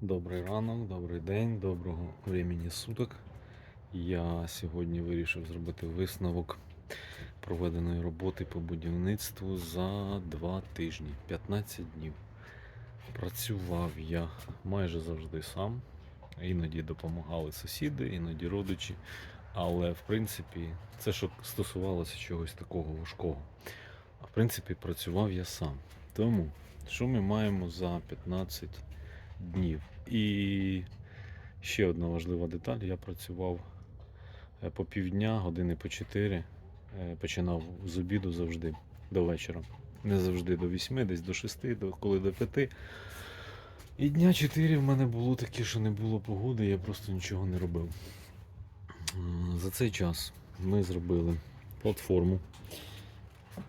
Добрий ранок, добрий день, доброго времени суток. Я сьогодні вирішив зробити висновок проведеної роботи по будівництву за два тижні, 15 днів. Працював я майже завжди сам. Іноді допомагали сусіди, іноді родичі. Але в принципі, це що стосувалося чогось такого важкого. А в принципі, працював я сам. Тому, що ми маємо за 15 днів. І ще одна важлива деталь. Я працював е, по півдня, години по 4. Е, Починав з обіду завжди до вечора. Не завжди до 8, десь до 6, до, коли до 5. І дня 4 в мене було таке, що не було погоди, я просто нічого не робив. За цей час ми зробили платформу. Е,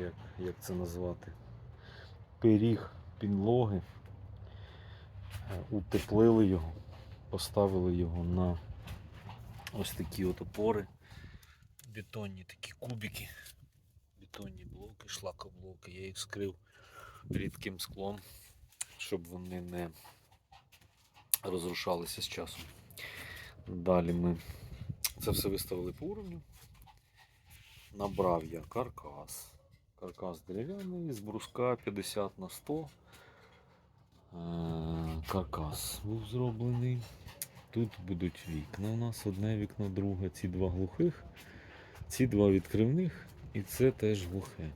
Як, як це назвати? Пиріг підлоги. Е, утеплили його, поставили його на ось такі от опори. Бетонні такі кубики, бетонні блоки, шлакоблоки. Я їх скрив рідким склом, щоб вони не розрушалися з часом. Далі ми це все виставили по уровню. Набрав я каркас. Каркас дерев'яний з бруска 50 на 100. Е, Каркас був зроблений. Тут будуть вікна. У нас одне вікно, друге, ці два глухих, ці два відкривних і це теж глухе.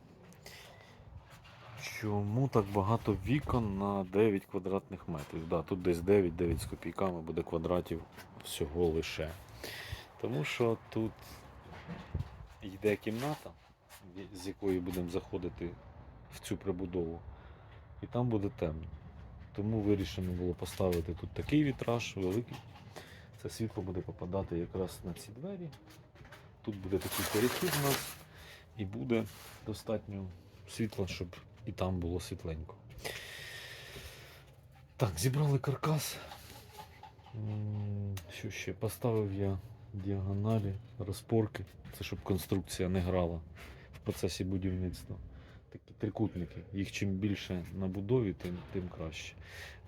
Чому так багато вікон на 9 квадратних метрів? Да, тут десь 9-9 з копійками буде квадратів всього лише. Тому що тут йде кімната, з якої будемо заходити в цю прибудову, і там буде темно. Тому вирішено було поставити тут такий вітраж великий. Це світло буде попадати якраз на ці двері. Тут буде такий перехід у нас і буде достатньо світла, щоб і там було світленько. Так, зібрали каркас. Що ще? Поставив я діагоналі, розпорки. Це щоб конструкція не грала в процесі будівництва. Такі трикутники. Їх чим більше на будові, тим, тим краще.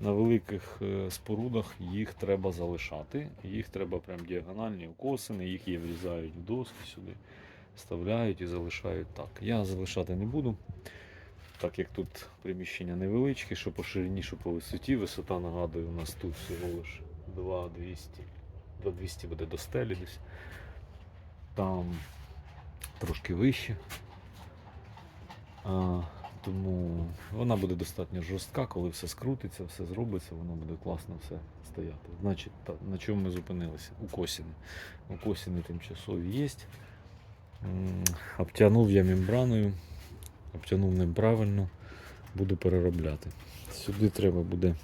На великих е, спорудах їх треба залишати. Їх треба прям діагональні укосини, їх є врізають в доски сюди, вставляють і залишають так. Я залишати не буду. Так як тут приміщення невеличке, що по ширині, що по висоті. Висота, нагадую, у нас тут всього лиш 2200. 2200 буде до стелі десь. Там трошки вище. Тому вона буде достатньо жорстка, коли все скрутиться, все зробиться, воно буде класно все стояти. Значить, на чому ми зупинилися? Укосини. Укосини тимчасові є. Обтягнув я мембраною, обтягнув неправильно, буду переробляти. Сюди треба буде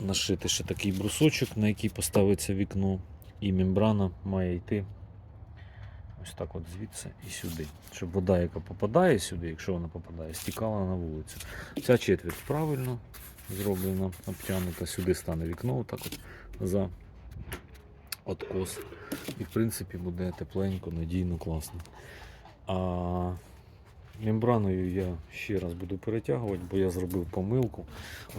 нашити ще такий брусочок, на який поставиться вікно, і мембрана має йти ось так от звідси і сюди. Щоб вода, яка попадає сюди, якщо вона попадає, стікала на вулицю. Ця четверть правильно зроблена, обтягнута, сюди стане вікно, отак от за откос. І в принципі буде тепленько, надійно, класно. А мембраною я ще раз буду перетягувати, бо я зробив помилку.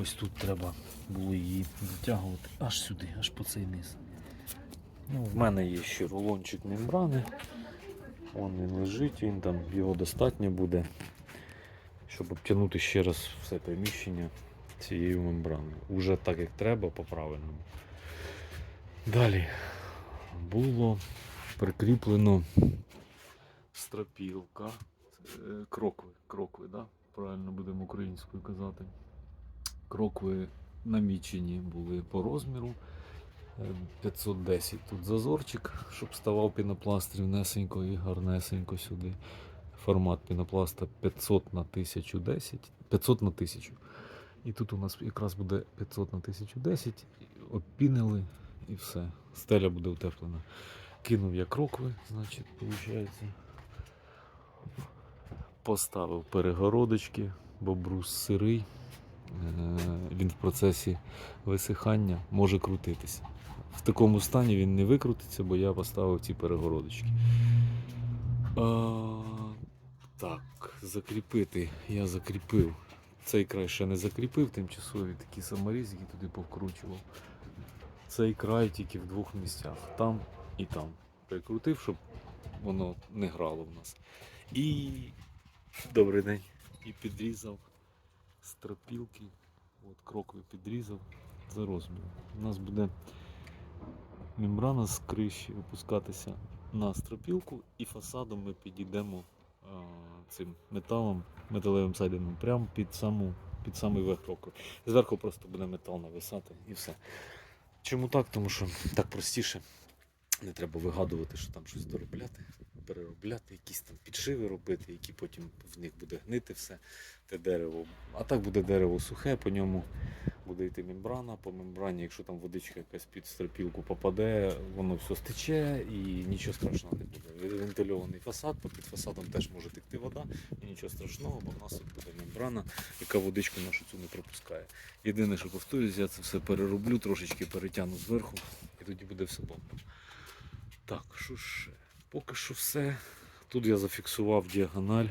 Ось тут треба було її дотягувати аж сюди, аж по цей низ. Ну, в мене є ще рулончик мембрани. Вон він лежить, він там його достатньо буде, щоб обтягнути ще раз все приміщення цією мембраною. Уже так як треба, по-правильному. Далі було прикріплено стропілка. Е, Крокви, крокви, да? правильно будемо українською казати. Крокви намічені були по розміру. Е, 510 тут зазорчик, щоб ставав пінопласт рівнесенько і гарнесенько сюди. Формат пінопласта 500 на 1010, 500 на 1000. І тут у нас якраз буде 500 на 1010. і Обпінили і все. Стеля буде утеплена. Кинув я крокви, значить, виходить. Поставив перегородочки, бо брус сирий. Е, Він в процесі висихання може крутитися. В такому стані він не викрутиться, бо я поставив ці перегородочки. А, так, закріпити. Я закріпив Цей край ще не закріпив, тимчасові такі саморізики туди повкручував. Цей край тільки в двох місцях, там і там. Прикрутив, щоб воно не грало в нас. І добрий день. І підрізав стропілки. От крокви підрізав за розміром. У нас буде мембрана з криші опускатися на стропілку і фасадом ми підійдемо а, цим металом, металевим сайдингом прямо під, саму, під самий верх крокви. Зверху просто буде метал нависати і все. Чому так? Тому що так простіше. Не треба вигадувати, що там щось доробляти, переробляти, якісь там підшиви робити, які потім в них буде гнити все те дерево. А так буде дерево сухе, по ньому буде йти мембрана. По мембрані, якщо там водичка якась під стропілку попаде, воно все стече і нічого страшного не буде. Вентильований фасад, під фасадом теж може текти вода, і нічого страшного, бо в нас буде мембрана, яка водичку нашу цю не пропускає. Єдине, що повторюсь, я це все перероблю, трошечки перетягну зверху, і тоді буде все бомба. Так, що ще? Поки що все. Тут я зафіксував діагональ,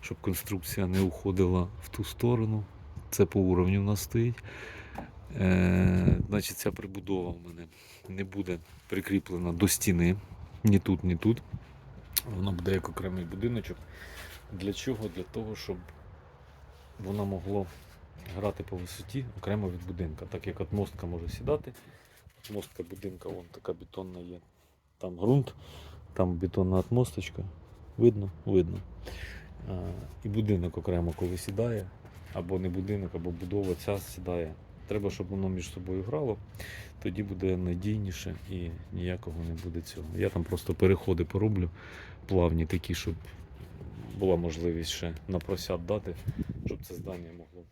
щоб конструкція не уходила в ту сторону. Це по уровню в нас стоїть. Е, значить, ця прибудова в мене не буде прикріплена до стіни. Ні тут, ні тут. Вона буде як окремий будиночок. Для чого? Для того, щоб воно могло грати по висоті окремо від будинка. Так як отмостка може сідати. Отмостка будинка вон така бетонна є. Там ґрунт, там бетонна отмосточка. Видно? Видно. А, і будинок окремо, коли сідає, або не будинок, або будова ця сідає. Треба, щоб воно між собою грало, тоді буде надійніше і ніякого не буде цього. Я там просто переходи пороблю плавні такі, щоб була можливість ще на просяд дати, щоб це здання могло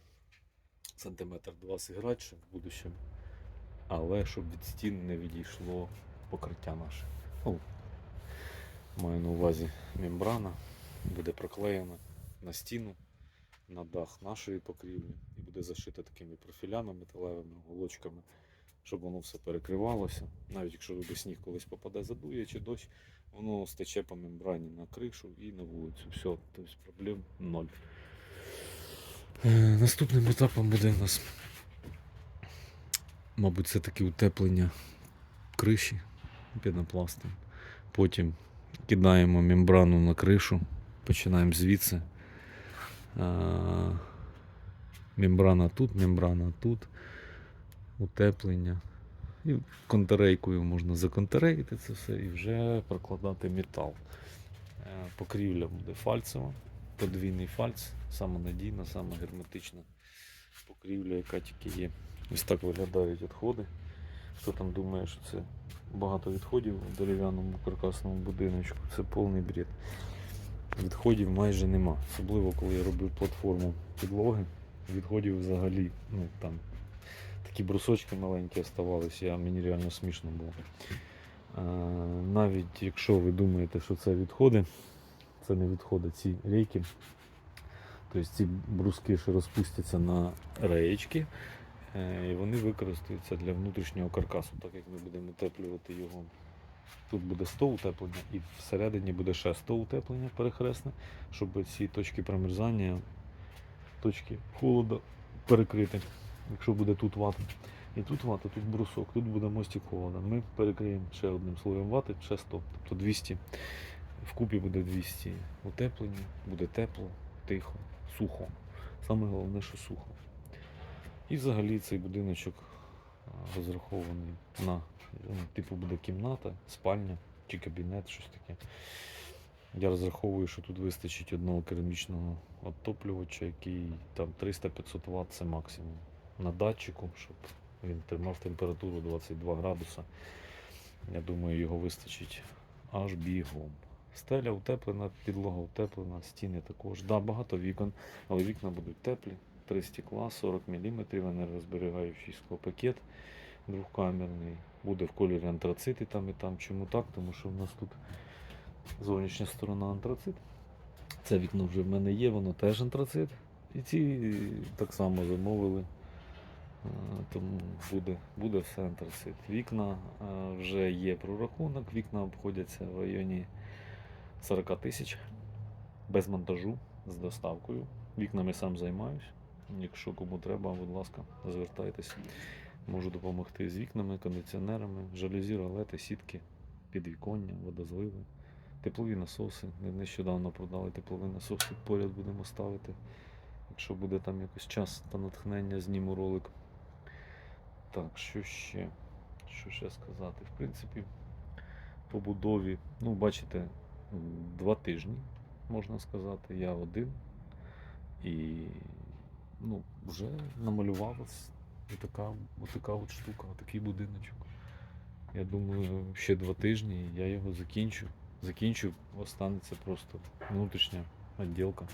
сантиметр два зіграти ще в будущем. Але щоб від стін не відійшло покриття наше. Маю на увазі мембрана буде проклеєна на стіну, на дах нашої покрівлі і буде зашита такими профілями металевими голочками, щоб воно все перекривалося. Навіть якщо вибі сніг колись попаде, задує чи дощ, воно стече по мембрані на кришу і на вулицю. Все, тобто проблем ноль. Е, Наступним етапом буде у нас, мабуть, це таке утеплення криші пінопластом. Потім кидаємо мембрану на кришу, починаємо звідси. Мембрана тут, мембрана тут, утеплення. І контрейкою можна законтрейти це все і вже прокладати метал. Е, Покрівля буде фальцева, подвійний фальц, саме надійна, саме герметична покрівля, яка тільки є. Ось так виглядають відходи. Хто там думає, що це багато відходів в дерев'яному каркасному будиночку, це повний бред. Відходів майже нема. Особливо коли я робив платформу підлоги, відходів взагалі, ну там такі брусочки маленькі оставалися, мені реально смішно було. Навіть якщо ви думаєте, що це відходи, це не відходи, ці рейки. Тобто ці бруски ще розпустяться на реєчки, і вони використаються для внутрішнього каркасу, так як ми будемо утеплювати його. Тут буде 100 утеплення і всередині буде ще 100 утеплення перехресне, щоб ці точки промерзання, точки холоду перекрити. Якщо буде тут вата. І тут вата, тут брусок, тут буде мостик холода. Ми перекриємо ще одним слоєм вати, ще 100. Тобто 200. Вкупі буде 200 утеплення, буде тепло, тихо, сухо. Саме головне, що сухо. І взагалі цей будиночок розрахований на ну, типу буде кімната, спальня чи кабінет, щось таке. Я розраховую, що тут вистачить одного керамічного оттоплювача, який там 300-500 Вт це максимум. На датчику, щоб він тримав температуру 22 градуса. Я думаю, його вистачить аж бігом. Стеля утеплена, підлога утеплена, стіни також. Да, багато вікон, але вікна будуть теплі. Три стекла, 40 мм, енергозберігаючий склопакет двохкамерний. Буде в кольорі антрацит і там і там. Чому так? Тому що в нас тут зовнішня сторона антрацит. Це вікно вже в мене є, воно теж антрацит. І ці так само замовили. Тому буде, буде все антрацит. Вікна вже є прорахунок, вікна обходяться в районі 40 тисяч без монтажу з доставкою. Вікнами сам займаюсь. Якщо кому треба, будь ласка, звертайтеся. Можу допомогти з вікнами, кондиціонерами, жалюзі, ролети, сітки, підвіконня, водозливи, теплові насоси. Не- Нещодавно продали теплові насоси, поряд будемо ставити. Якщо буде там якийсь час та натхнення, зніму ролик. Так, що ще? Що ще сказати? В принципі, по будові, ну, бачите, два тижні, можна сказати. Я один. І ну, вже намалювалась і така, отака от штука, отакий будиночок. Я думаю, ще два тижні я його закінчу. Закінчу, останеться просто внутрішня відділка.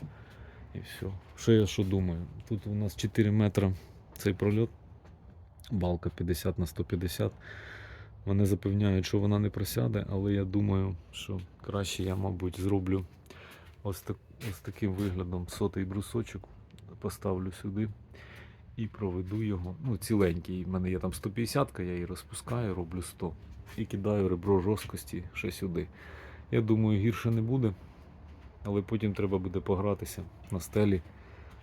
І все. Що я що думаю? Тут у нас 4 метри цей прольот, балка 50 на 150. Вони запевняють, що вона не просяде, але я думаю, що краще я, мабуть, зроблю ось, так, ось таким виглядом сотий брусочок, поставлю сюди і проведу його. Ну, ціленький. У мене є там 150, я її розпускаю, роблю 100 і кидаю ребро жорсткості ще сюди. Я думаю, гірше не буде, але потім треба буде погратися на стелі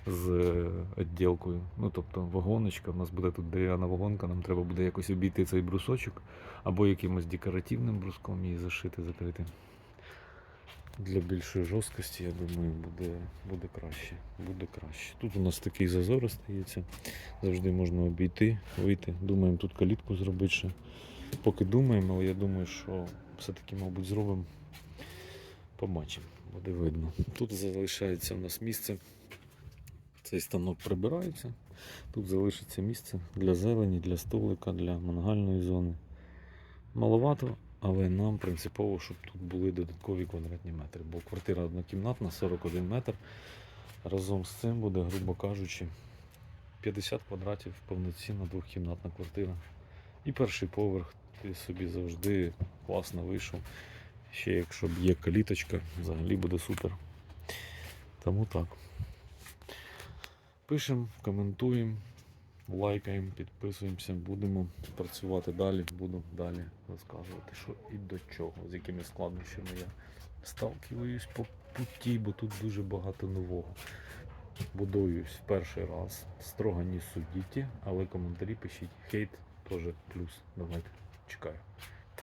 з е, відділкою. Ну, тобто вагоночка, у нас буде тут дерев'яна вагонка, нам треба буде якось обійти цей брусочок або якимось декоративним бруском її зашити, закрити. Для більшої жорсткості, я думаю, буде, буде краще. Буде краще. Тут у нас такий зазор остається. Завжди можна обійти, вийти. Думаємо тут калітку зробити ще. Поки думаємо, але я думаю, що все-таки, мабуть, зробимо. Побачимо, буде видно. Тут залишається у нас місце. Цей станок прибирається. Тут залишиться місце для зелені, для столика, для мангальної зони. Маловато, але нам принципово, щоб тут були додаткові квадратні метри. Бо квартира однокімнатна, 41 метр. Разом з цим буде, грубо кажучи, 50 квадратів повноцінна двохкімнатна квартира. І перший поверх ти собі завжди класно вийшов. Ще якщо б є каліточка, взагалі буде супер. Тому так. Пишемо, коментуємо, лайкаємо, підписуємося, будемо працювати далі, буду далі розказувати, що і до чого, з якими складнощами я сталкиваюсь по путі, бо тут дуже багато нового. Будуюсь в перший раз. Строго не судіть, але коментарі пишіть. Хейт теж плюс. Давайте. Чекаю.